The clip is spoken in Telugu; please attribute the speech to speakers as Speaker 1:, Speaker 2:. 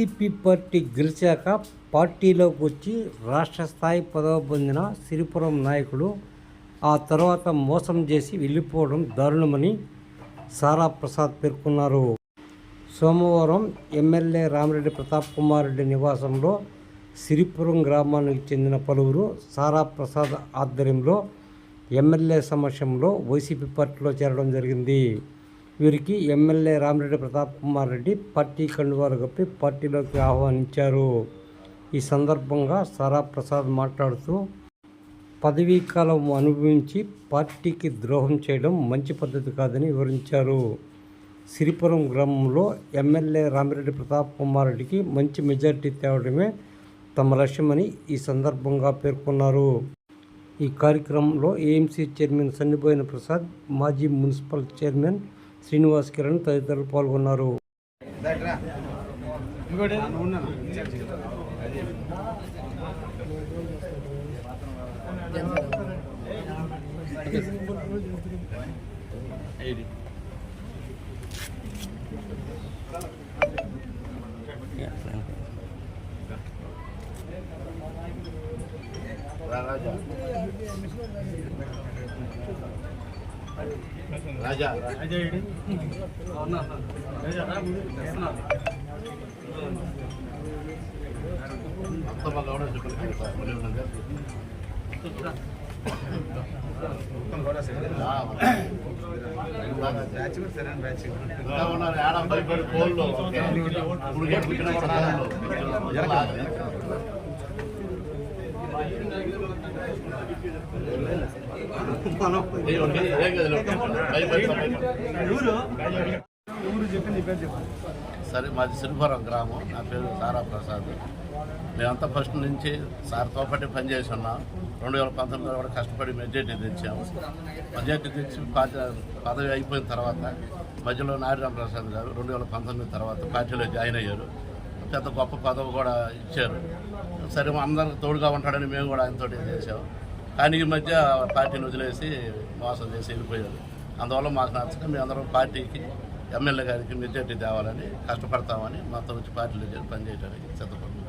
Speaker 1: వైసీపీ పార్టీ గెలిచాక పార్టీలోకి వచ్చి రాష్ట్ర స్థాయి పదవి పొందిన సిరిపురం నాయకుడు ఆ తర్వాత మోసం చేసి వెళ్ళిపోవడం దారుణమని సారా ప్రసాద్ పేర్కొన్నారు. సోమవారం ఎమ్మెల్యే రామిరెడ్డి ప్రతాప్ కుమార్ రెడ్డి నివాసంలో సిరిపురం గ్రామానికి చెందిన పలువురు సారా ప్రసాద్ ఆధ్వర్యంలో ఎమ్మెల్యే సమక్షంలో వైసీపీ పార్టీలో చేరడం జరిగింది. వీరికి ఎమ్మెల్యే రామిరెడ్డి ప్రతాప్ కుమార్ రెడ్డి పార్టీ కండువారు కప్పి పార్టీలోకి ఆహ్వానించారు. ఈ సందర్భంగా సారా ప్రసాద్ మాట్లాడుతూ పదవీ కాలం అనుభవించి పార్టీకి ద్రోహం చేయడం మంచి పద్ధతి కాదని వివరించారు. సిరిపురం గ్రామంలో ఎమ్మెల్యే రామిరెడ్డి ప్రతాప్ కుమార్ రెడ్డికి మంచి మెజార్టీ తేవడమే తమ లక్ష్యమని ఈ సందర్భంగా పేర్కొన్నారు. ఈ కార్యక్రమంలో ఏఎంసీ చైర్మన్ సన్నిబోయిన ప్రసాద్ మాజీ మున్సిపల్ చైర్మన్ శ్రీనివాస్ కిరణ్ తదితరులు పాల్గొన్నారు.
Speaker 2: రాజా. రాజా. ఉన్నారు. ఏడ భయపడి కోళ్ళు. ఇప్పుడు పుట్టిన సరే మాది సిరిపురం గ్రామం. నా పేరు సారా ప్రసాద్. మేమంతా ఫస్ట్ నుంచి సార్తో పాటు పనిచేసి ఉన్నాం రెండు వేల పంతొమ్మిదిలో కూడా కష్టపడి మెజార్టీ తెచ్చాము. మెజార్టీ తెచ్చి పదవి అయిపోయిన తర్వాత మధ్యలో నారాయణ ప్రసాద్ గారు రెండు వేల పంతొమ్మిది తర్వాత పార్టీలో జాయిన్ అయ్యారు. పెద్ద గొప్ప పదవి కూడా ఇచ్చారు. సరే మా అందరికి తోడుగా ఉంటాడని మేము కూడా ఆయనతో చేసాము కానీ ఈ మధ్య పార్టీని వదిలేసి మోసం చేసి వెళ్ళిపోయారు. అందువల్ల మాకు నచ్చక మేము అందరం పార్టీకి ఎమ్మెల్యే గారికి మెజార్టీ తేవాలని కష్టపడతామని మాతో వచ్చి పార్టీలో చేరి పనిచేయడానికి సిద్ధపడతాం